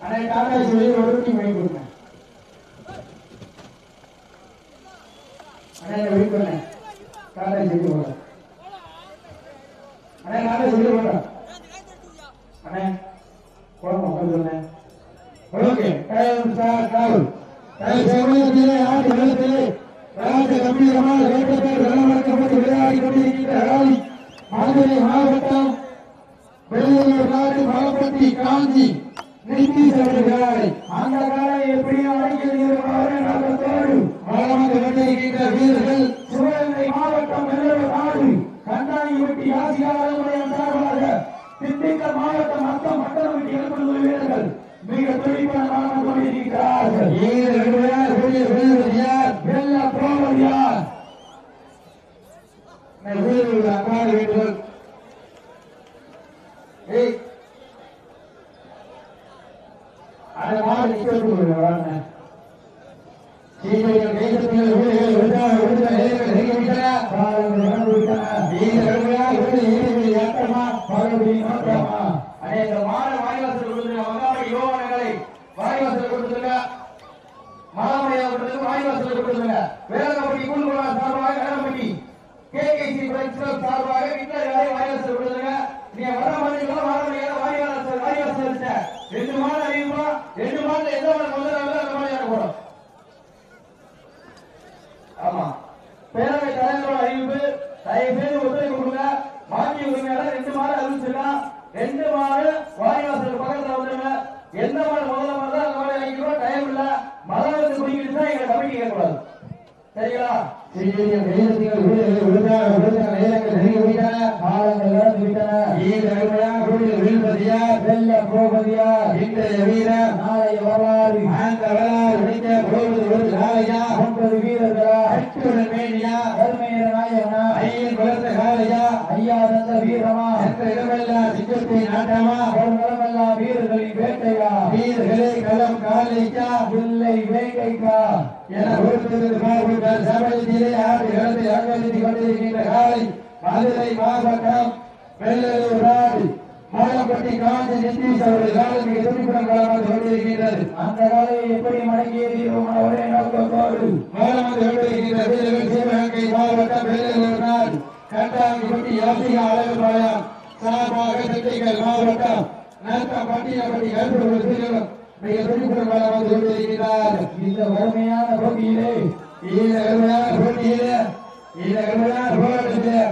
அண்ணே டாடா சொல்லி ஒரு டீம் வாங்கி கொடுங்க. வெயிட் பண்ண டாடா சொல்லி டாடா சொல்லி உட்காந்து ஓகே டைம் டைம் ஆட்டு ராஜ கம்பீரமான விளையாடி கொண்டிருக்கின்ற மதுரை மாவட்டம் நாடு மலப்பட்டி காஞ்சி. நிதிஷ் அவர்கள் அந்த காலை எப்படியும் கொண்டிருக்கின்ற வீரர்கள் சிவகங்கை மாவட்டம் வெள்ளூர் நாடு. சார்பாக திண்டுக்கல் மாவட்டம் மொத்தம் வீரர்கள் மிக துடிப்பான கொண்டிருக்கிறார்கள். வெள்ள யார் வீரர்கள் அப்பாடு வீரர்கள் வேலங்கப்பட்டி கூண்டுகுளம் சார்பாக வேலம்பட்டி கேகேசி பிரச்சனை சார்பாக மாடு வாய்வாசல் பக்கத்துல வந்துருங்க எந்த மாடு முதல்ல மாடு அந்த மாடு வாங்கிக்கிறோம் டைம் இல்ல மழை வந்து குடிக்கிட்டு தான் எங்க கமிட்டி கேட்கக்கூடாது சரிங்களா இன்றைய நாளைய வரலாறு அந்த வரலாறு உடைக்க போவது ஒரு ஒன்பது வீரர்களா எட்டுடன் மேனியா நாயகனா ஐயன் காலையா தந்த வீரமா என்ற இடமெல்லாம் சிங்கத்தை நாட்டமா ஒரு இடமெல்லாம் வீரர்களின் வேட்டையா வீரர்களே களம் காலைக்கா? இல்லை வேங்கைக்கா என ஒருத்தருக்கு பார்வையாளர் சபையிலே ஆண்டு களத்தை அனுமதித்துக் கொண்டிருக்கின்ற காலை மதுரை மாவட்டம் வெள்ளலூர் நாடு மாலப்பட்டி காஞ்சி நித்தீஷ் அவர்கள் காலை மிக துடிப்புடன் களமாக கொண்டிருக்கின்றது. அந்த காலையை எப்படி மடங்கிய தீர்வுமான ஒரே நோக்கத்தோடு களமாக கொண்டிருக்கின்ற மாவட்டம் வெள்ளலூர் நாடு கண்டாங்கிப்பட்டி யோசிகா அழகுபாளையம் சார்பாக திண்டுக்கல் மாவட்டம் நல்கப்பட்டியப்பட்டி கருப்பு வீரர்களும் மிக துடிப்புடன் களமாக இந்த வறுமையான போட்டியிலே இந்த கடுமையான போட்டியிலே இந்த கடுமையான போராட்டத்திலே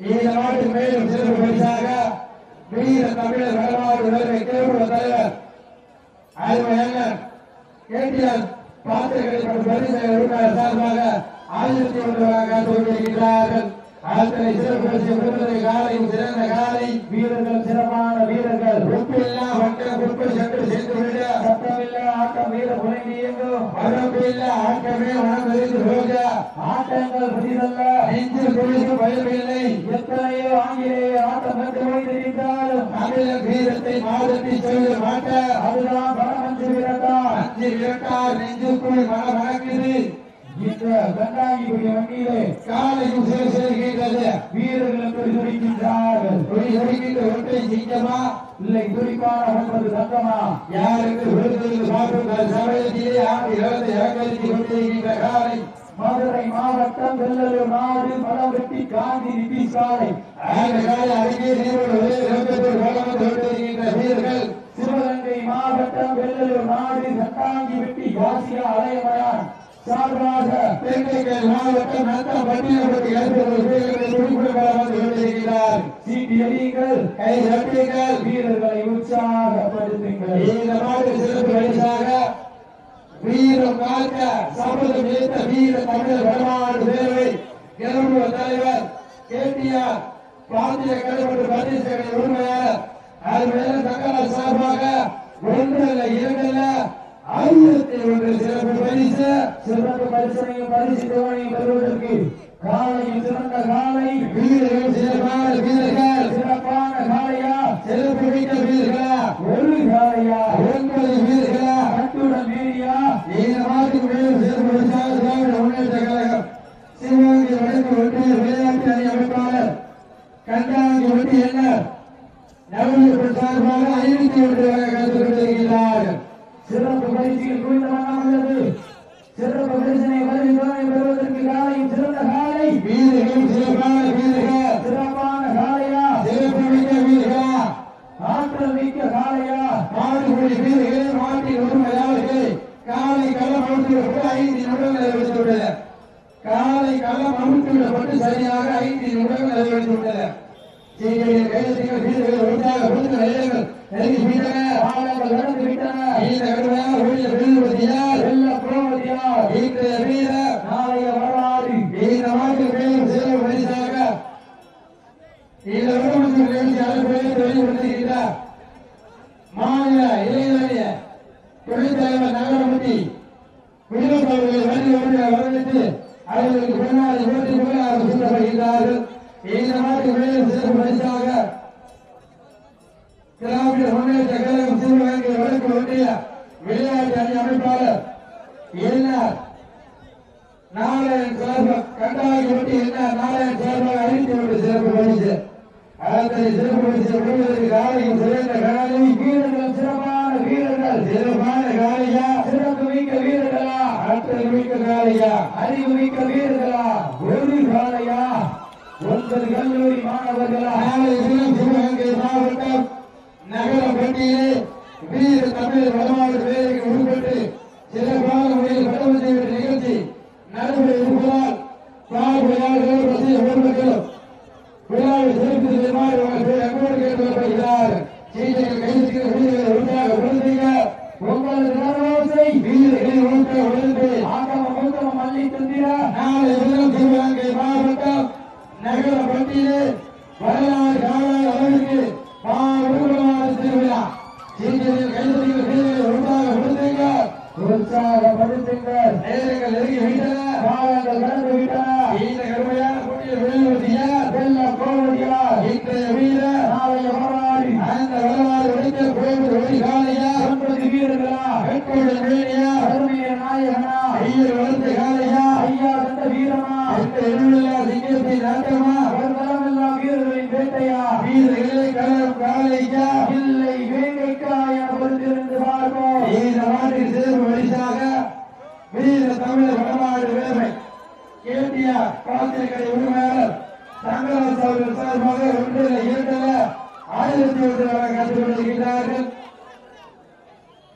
இந்த மேலும் சிறப்பு பரிசாக வீர தமிழர் வடமாவட்ட தலைவர் கேடிஆர் பாத்திரங்களை பரிசு உறுப்பினர் சார்பாக ஆயிரத்தி ஒன்றாக கொண்டிருக்கிறார்கள் ஆத்தனை சிறப்பு பரிசு காலையும் சிறந்த காலை. வீரர்கள் சிறப்பான வீரர்கள். உப்பில்லா வட்ட குப்பை சென்று சென்று விட. சத்தமில்லா ஆட்டம் வீர புனைந்து இயங்கும். வரம்பில்லா ஆட்டமே உணர்ந்து போக. ஆட்டங்கள் புதிதல்ல. நெஞ்சில் பயமில்லை எத்தனையோ ஆங்கிலேய ஆட்டம் கண்டு வைத்திருந்தாலும் வீரத்தை மாதத்தை சொல்ல மாட்ட. அதுதான் விரட்டா அஞ்சு நெஞ்சுக்குள் இந்த கண்டாங்கிபுரி வண்டியிலே காலையும் சேர்கின்றது வீரர்கள் துடி துடிக்கின்றார்கள் துடி சிங்கமா? இல்லை துடிப்பான ஒன்பது தங்கமா யாருக்கு விருதுகள் பார்க்கும் சமயத்திலே ஆண்டு இழந்து இறக்கரித்து கொண்டிருக்கின்ற காலை மதுரை மாவட்டம் வெள்ளலூர் நாடு மலவெட்டி காந்தி நிதி சாலை அருகே வீரர்கள் சிவகங்கை மாவட்டம் வெள்ளலூர் நாடு சட்டாங்கி வெட்டி யாசியா அலையமயான் சார்பாக தென்னைகள் மாவட்டம் நத்தம் பட்டியலுக்கு கொண்டிருக்கிறார். சீட்டியடிகள் கை சட்டிகள் வீரர்களை உற்சாகப்படுத்துங்கள். இந்த நாடு சிறப்பு பரிசாக வீரம் காக்க சபதம் ஏற்ற வீர தமிழர் வடமாடு தேவை நிரம்புவ தலைவர் கேடிஆர் பிராந்திய கலைப்பட்டு பரிசுகளை உரிமையாளர் அது மேல சக்கர சார்பாக ஒன்று இரண்டு அல்ல ஒன்று சிறப்பு பரிசு சிறப்பு பரிசனையும் பரிசு பெறுவதற்கு சிறந்த காலை. வீரர்கள் சிறப்பான வீரர்கள் சிறப்பான காலையா சிறப்பு மிக்க வீரர்களா ஒரு காலையா ஒன்பது வீரர்களா கட்டுடன் வீரியா இந்த நாட்டுக்கு மேலும் சிறப்பு பரிசாக திராவிட முன்னேற்ற கழகம் சிவகங்கை வடக்கு ஒன்றிய விளையாட்டு அணி அமைப்பாளர் கண்டாங்கி ஒட்டி என்ன நவீன சார்பாக ஐநூத்தி ஒன்று கருத்து வீரர்கள் சிறப்பான வீரர்கள் சிறப்பான காளையா சிறப்பு மிக்க வீரர்களா ஆற்றல் மிக்க காளையா மாடுபடி வீரர்கள் மாட்டின் உரிமையாளர்கள் காலை களம் அமுத்திவிடப்பட்டு ஐந்து நிமிடங்கள் நிறைவேற்றிவிட்டது காலை களம் அமுத்திவிடப்பட்டு சரியாக ஐந்து நிமிடங்கள் நிறைவேற்றிவிட்டது சீக்கிரம் கைதட்டிகள் வீரர்கள் ஒன்றாக கொடுத்த நேரங்கள் நெருங்கி விட்டன காலங்கள் நடந்து விட்டன இந்த கடுமையான ஊழிய வெளிவதியால் வெள்ள புரோமதியார் இன்றைய வீரர் நாளைய வரலாறு. இந்த நாட்டு மேலும் சிறப்பு பரிசாக இந்த விடுமுறை நிகழ்ச்சி அனுப்பி வெளிப்படுத்துகின்றார் மாநில இளைஞரிய தொழிற்தலைவர் நகரமூர்த்தி விடுதலை அவர்களை வருகை வருகை வரவேற்று அவர்களுக்கு பின்னாடி போட்டி போல அவர் சூட்டப்படுகின்றார்கள் இந்த நாட்டு மேலும் சிறப்பு பரிசாக திராவிட முன்னேற்ற கழகம் சிவகங்கை வடக்கு ஒன்றிய விளையாட்டு அணி அமைப்பாளர் என்ஆர் நாராயண் சார்பாக கண்டாங்கி ஒட்டி என்ன நாராயண் சார்பாக அறிவித்து விட்டு சிறப்பு பரிசு அத்தனை சிறப்பு பரிசு பெறுவதற்கு காலை வீரர்கள் சிறப்பான வீரர்கள் சிறப்பான காலையா சிறப்பு மிக்க வீரர்களா ஆற்றல் மிக்க காலையா அறிவு மிக்க வீரர்களா ஒரு காளையா ஒன்பது கல்லூரி மாணவர்களா நாளை தினம் சிவகங்கை மாவட்டம் நகரப்பட்டியிலே வீர தமிழ் வடமாடு வேலைக்கு உட்பட்டு சிறப்பான முறையில் பட்டம் செய்கிற நிகழ்ச்சி நடைபெற இருப்பதால் பார்வையாளர்கள் ரசிக பெருமக்களும் விழாவை சிறப்பு செய்யுமாறு அன்போடு கேட்டுக்கொள்ளப்படுகிறார். செய்திகள் கைதுக்கு வீரர்கள் உண்டாக உறுதிங்க உங்களது நலவோசை வீரர்களை உணர்த்த உணர்ந்து ஆகம மௌத்தம மல்லி தந்திரா நாளை தினம் சிவகங்கை மாவட்டம் நகரப்பட்டியிலே வரலாறு உற்சாகப்படுத்துங்கள் நேரங்கள் நெருங்கி விட்டன காலங்கள் கடந்து விட்டன இந்த கடுமையான போட்டியில் வெளிவதியார் வெள்ள கோவதியார் இன்றைய வீரர் நாளைய வரலாறு அந்த வரலாறு உடைத்த கோவில் ஒளி காலையா ஒன்பது வீரர்களா வெட்கோடல் வேணியா கருமைய நாயகனா ஐயர் வளர்த்த காலையா ஐயா தந்த வீரமா அந்த எழுவிழா சிங்கத்தின் நாட்டமா வருதலமெல்லாம் வீரர்களின் வேட்டையா வீரர்களை கலரும் காலையா இல்லை வேங்கைக்கா என பொறுத்திருந்து பார்ப்போம் இந்த நாட்டின் சிறப்பு பரிசாக வீர தமிழர் வடமாடு வேலை கேட்டியார் உரிமையாளர் தங்கராஜ் அவர்கள் சார்பாக ஒன்றில் இரண்டில் ஆயிரத்தி ஒன்று வரை கற்றுக்கொண்டிருக்கிறார்கள்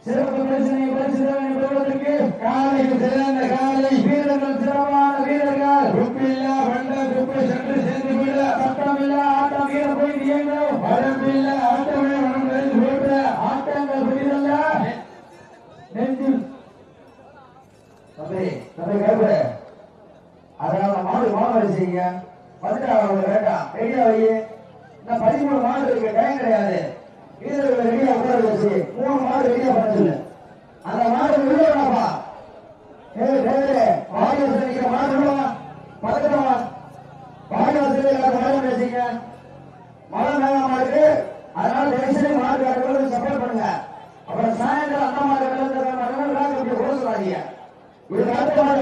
சிறப்பு பிரச்சனை பரிசுதனை பெறுவதற்கு காலையில் சிறந்த காலை வீரர்கள் சிறப்பான வீரர்கள் குப்பில்லா வண்ட குப்பை சென்று சேர்ந்து விட சட்டமில்லா ஆட்டம் வீர போய் இயங்கும் வரம்பில்ல ஆட்டமே மனம் நிறைந்து போட்ட ஆட்டங்கள் புரிதல்ல நெஞ்சில் தம்பி தம்பி கேட்பு அதனால மாடு மாடு செய்யுங்க வந்துட்டு அவங்க வேண்டாம் ரெடியா வை இன்னும் பதிமூணு மாடு இருக்கு டைம் கிடையாது வீரர்களை ரெடியா வச்சு மூணு மாடு ரெடியா பண்ண அந்த மாடு உள்ள வேணாப்பா ஏய் டிரைவரே நிக்கிற மாடு உள்ள வா. எல்லாரும் மழை இருக்கு. அதனால தயவுசெய்து மாடு சப்போர்ட் பண்ணுங்க. அப்புறம் சாயந்தரம் அந்த மாடு வெள்ளத்தில் இப்படி கூட சொல்லாதீங்க இது அடுத்த மாடு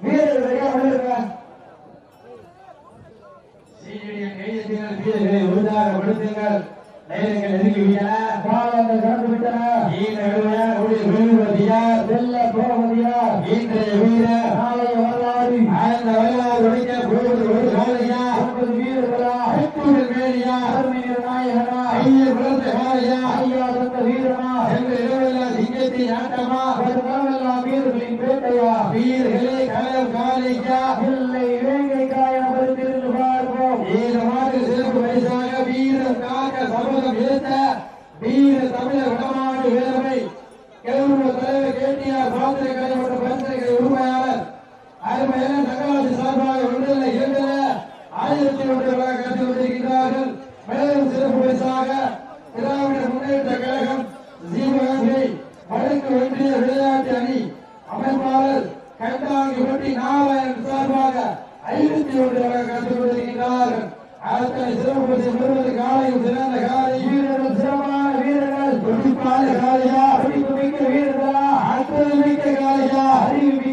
வீரர்கள் ரெடியா பண்ணிருங்க வீரர்களை நேரங்கள் நெருங்கிவிட்டன. காலங்கள் கடந்து விட்டன இன்றைய வீரர் நாளைய வரலாறு. அந்த வரலாறு உடைக்க போவது ஒரு காலையா ஒன்பது வீரர்களா அற்புதல் வேணியா கருமைய நாயகனா ஐயர் வளர்த்த காலையா ஐயா தந்த வீரமா எங்கள் இரவெல்லாம் சிங்கத்தின் ஆட்டமா வருதலமெல்லாம் வீரர்களின் வேட்டையா வீரர்களே களம் காலையா இல்லை வேங்கைக்கா என பொறுத்திருந்து பார்ப்போம் இந்த மாட்டு சிறப்பு பரிசாக வீரம் காக்க சபதம் ஏற்ற வீர தமிழர் வடமாடு வேலமை கௌரவ தலைவர் கேடிஆர் பாத்திர கலை மற்றும் பரிசனை உரிமையாளர் அருமையான தங்கராசி சார்பாக விடுதலை இரண்டில் ஆயிரத்தி ஒன்று கட்டி கொண்டிருக்கிறார்கள் மேலும் சிறப்பு பரிசாக திராவிட முன்னேற்ற கழகம் சிவகங்கை வடக்கு ஒன்றிய விளையாட்டு அணி அமைப்பாளர் கண்டாங்கி ஒட்டி நாராயணன் சார்பாக ஐநூத்தி ஒன்று கட்டி கொண்டிருக்கிறார்கள் அத்தனை சிறப்பு பரிசு பெறுவது காலையும் சிறந்த காலை வீரர்கள் சிறப்பான வீரர்கள் துடிப்பான காலையா படிப்பு மிக்க வீரர்களா அற்புதம் மிக்க காலையா அறிவு